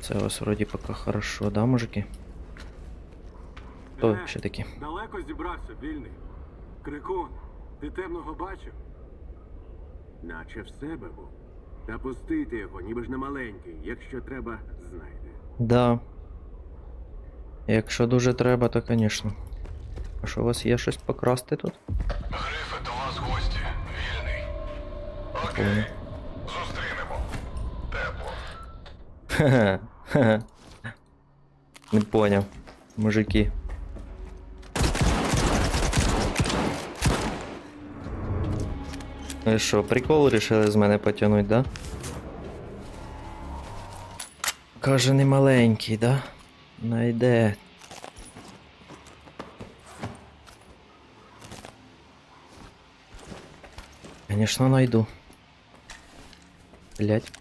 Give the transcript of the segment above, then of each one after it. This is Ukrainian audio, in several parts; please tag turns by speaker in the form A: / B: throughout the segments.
A: Це у вас вроді поки хорошо, да, мужики? Хто
B: Е,
A: ще такі?
B: Далеко зібрався, вільний. Крикун, ти темного бачив? Наче в себе був. Та пустити його, ніби ж не маленький. Якщо треба, знайде.
A: Да. Якщо дуже треба, то звісно. А що у вас є щось покрасти тут?
C: Грифе, до вас гості. Вільний. Окей.
A: Ха-ха. Не поняв. Мужики. Ну що, прикол рішили з мене потягнуть, да? Каже, не маленький, да? Найде. Конечно, найду. Блять.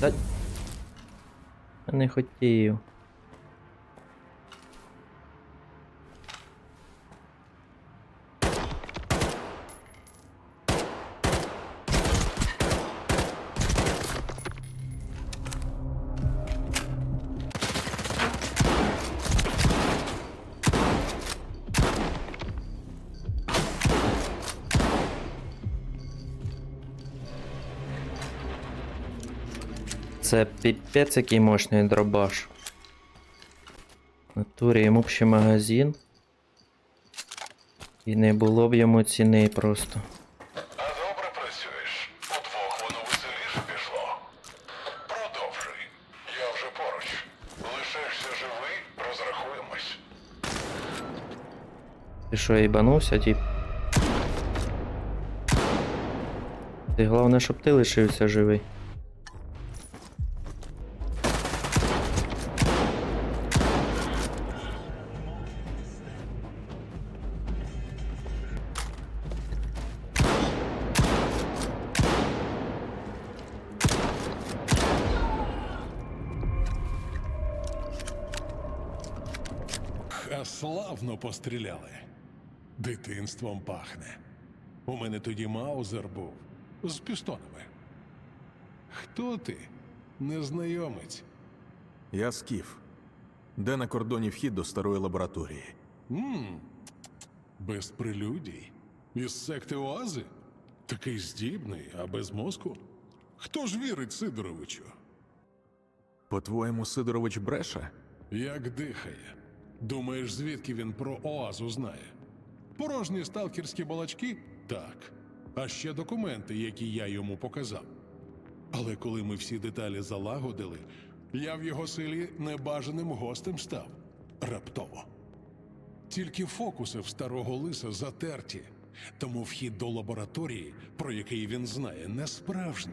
A: Та... Не хотів. Це піпець який мощний дробаш. В натурі йому б ще магазин. І не було б йому ціни просто.
C: А добре працюєш. Удвох воно веселіше пішло. Продовжуй. Я вже поруч. Лишишся живий, розрахуємось.
A: Ти що, їбанувся, тип? Ти головне, щоб ти лишився живий.
D: Славно постріляли. Дитинством пахне. У мене тоді маузер був з пістонами. Хто ти? Незнайомець.
E: Я Скіф. Де на кордоні вхід до старої лабораторії?
D: Мм, без прелюдій. Із секти Оази? Такий здібний, а без мозку? Хто ж вірить Сидоровичу?
E: По-твоєму, Сидорович бреше?
D: Як дихає. Думаєш, звідки він про Оазу знає? Порожні сталкерські балачки? Так. А ще документи, які я йому показав. Але коли ми всі деталі залагодили, я в його силі небажаним гостем став. Раптово. Тільки фокуси в старого лиса затерті, тому вхід до лабораторії, про який він знає, не справжній.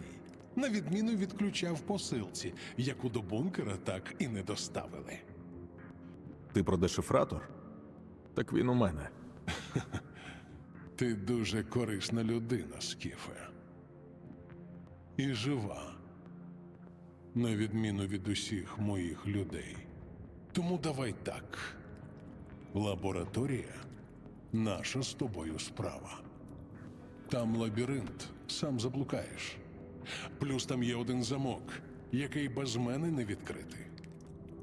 D: На відміну від ключа в посилці, яку до бункера так і не доставили.
E: Ти про дешифратор? Так він у мене.
D: Ти дуже корисна людина, Скіфе. І жива. На відміну від усіх моїх людей. Тому давай так. Лабораторія наша з тобою справа. Там лабіринт, сам заблукаєш. Плюс там є один замок, який без мене не відкритий.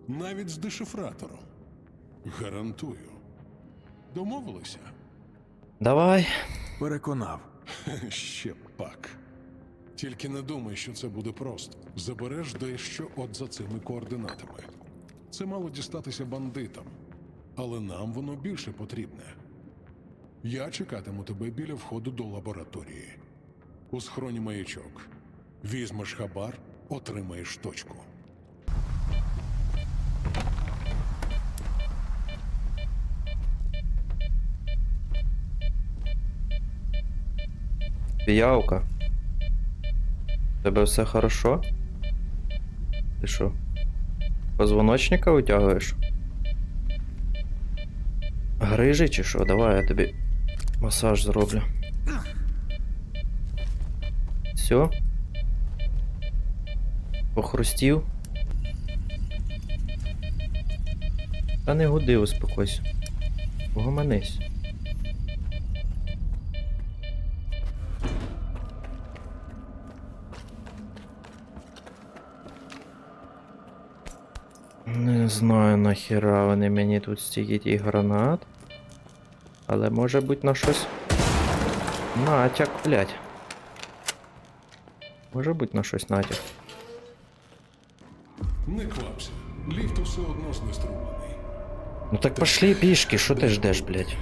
D: Навіть з дешифратором. Гарантую. Домовилися?
A: Давай.
E: Переконав.
D: Ще пак. Тільки не думай, що це буде просто. Забереш дещо от за цими координатами. Це мало дістатися бандитам, але нам воно більше потрібне. Я чекатиму тебе біля входу до лабораторії. У схроні маячок. Візьмеш хабар, отримаєш точку.
A: Піявка. Тебе все хорошо? Ти що? Позвоночника витягуєш? Грижі чи що? Давай я тобі масаж зроблю. Все? Похрустів? Та не гуди, успокойся. Погомонись. Не знаю нахіра вони мені тут стільки тих гранат. Але може бути на щось. Натяк, блядь. Може бути на щось натяк.
D: Не квапся. Ліфт усе одно знеструмлений.
A: Ну так пошли пішки, що ти ждеш, блядь?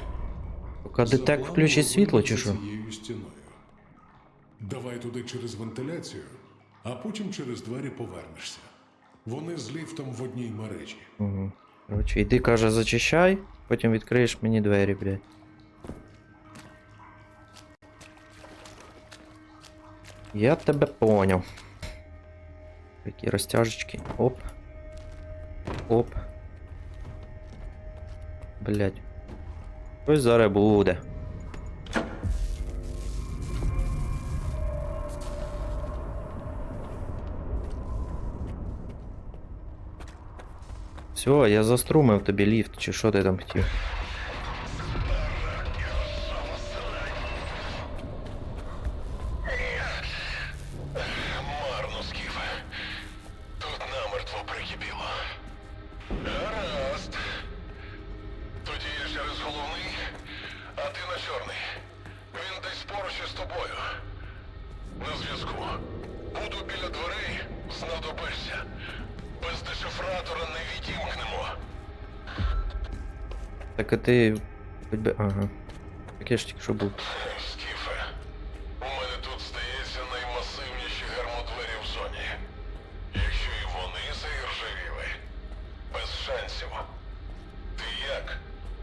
A: Поки детек включить світло чи що?
D: Давай туди через вентиляцію, а потім через двері повернешся. Вони з ліфтом в одній мережі.
A: Угу. Короче, іди, каже, зачищай, потім відкриєш мені двері, блядь. Я тебе поняв. Такі розтяжечки. Оп. Оп. Блять. Ось зараз буде. Все, я заструмив тобі ліфт, чи що ти там хотів?
C: Буду біля дверей, знадобишся. Без дешифратора не відімкнемо.
A: Так а ти. Би. Ага. Так я ж тільки що був.
C: Скіфе, у мене тут здається наймасивніші гермодвері в зоні. Якщо і вони заіржавіли, без шансів. Ти як?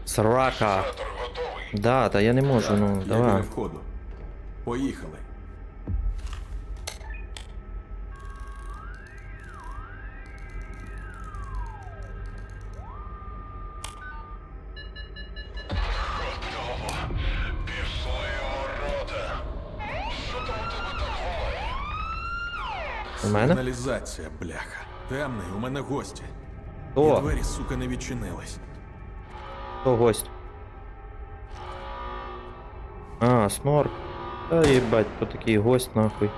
A: Срака!
C: Оператор готовий?
A: Да, та я не можу, ну давай.
E: входу. Поїхали.
C: У
A: мене?
E: Сигналізація, бляха. Темний, у мене гості. І двері, сука, не відчинились.
A: хто гость? А, снорк. Та їбать, то такий гость нахуй.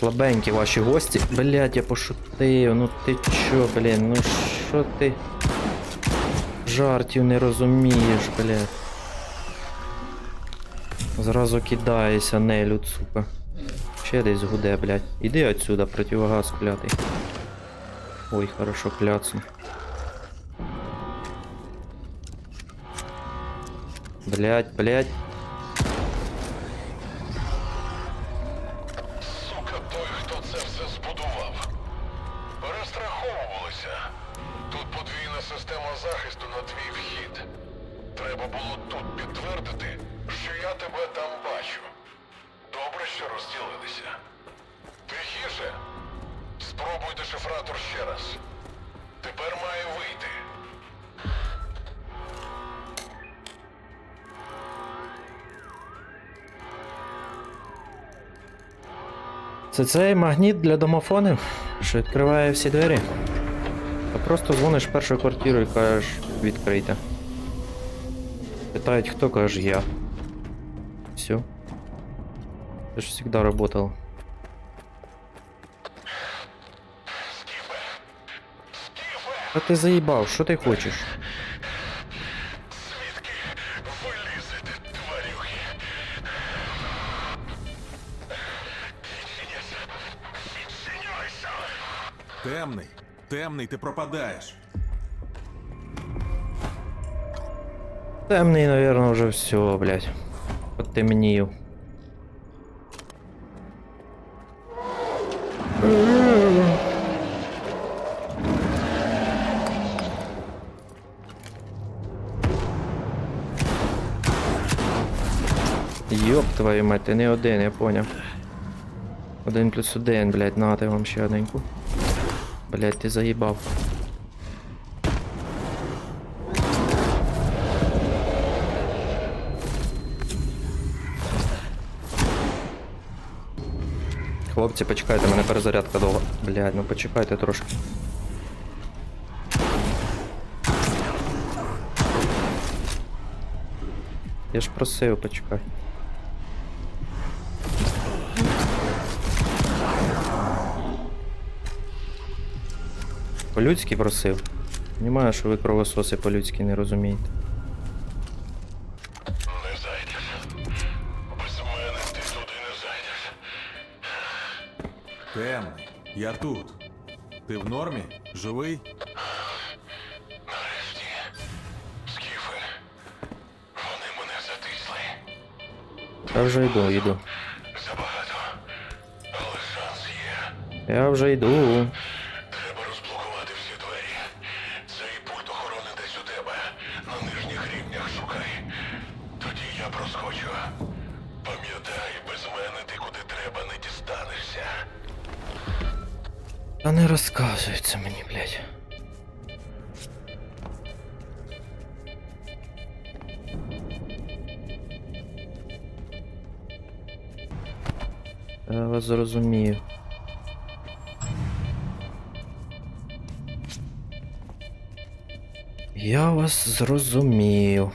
A: Слабенькі ваші гості. Блять, я пошутив. Ну ти чо, блін, ну що ти? Жартів не розумієш, блядь. Зразу кидаєшся, нелюд, сука. Ще десь гуде, блядь. Іди отсюда, противогаз клятий. Ой, хорошо кляцну. Блять, блять.
C: Ще раз. Тепер має вийти.
A: Це цей магніт для домофонів, що відкриває всі двері. Та просто дзвониш першу квартиру і кажеш відкрийте. Питають, хто кажеш я. Все. Це ж завжди работало. А ти заїбав, що ти хочеш?
C: Звідки ви лізете, тварюги? Відчиняйся! Відчиняйся!
E: Темний, темний, ти пропадаєш.
A: Темний, наверное, вже все, блядь. Потемнів. Йоп твою мать, ти не один, я поняв. Один плюс один, блядь, нати вам ще одненьку. Блядь, ти заїбав. Хлопці, почекайте, мене перезарядка довга. Блядь, ну почекайте трошки. Я ж просив, почекай. По-людськи просив. Понімаю, що ви кровососи по-людськи не розумієте.
C: Не зайдеш. Без мене ти туди не зайдеш.
E: Темний, я тут. Ти в нормі? Живий?
C: Нарешті. Скіфи. Вони мене затисли.
A: Я вже йду, йду.
C: Забагато. Але шанс є.
A: Я вже йду. розказується мені, блядь. Я вас зрозумів. Я вас зрозумів.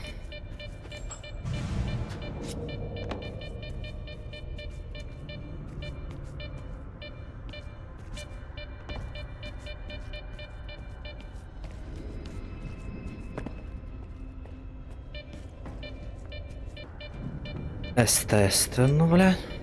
A: Естественно, блядь.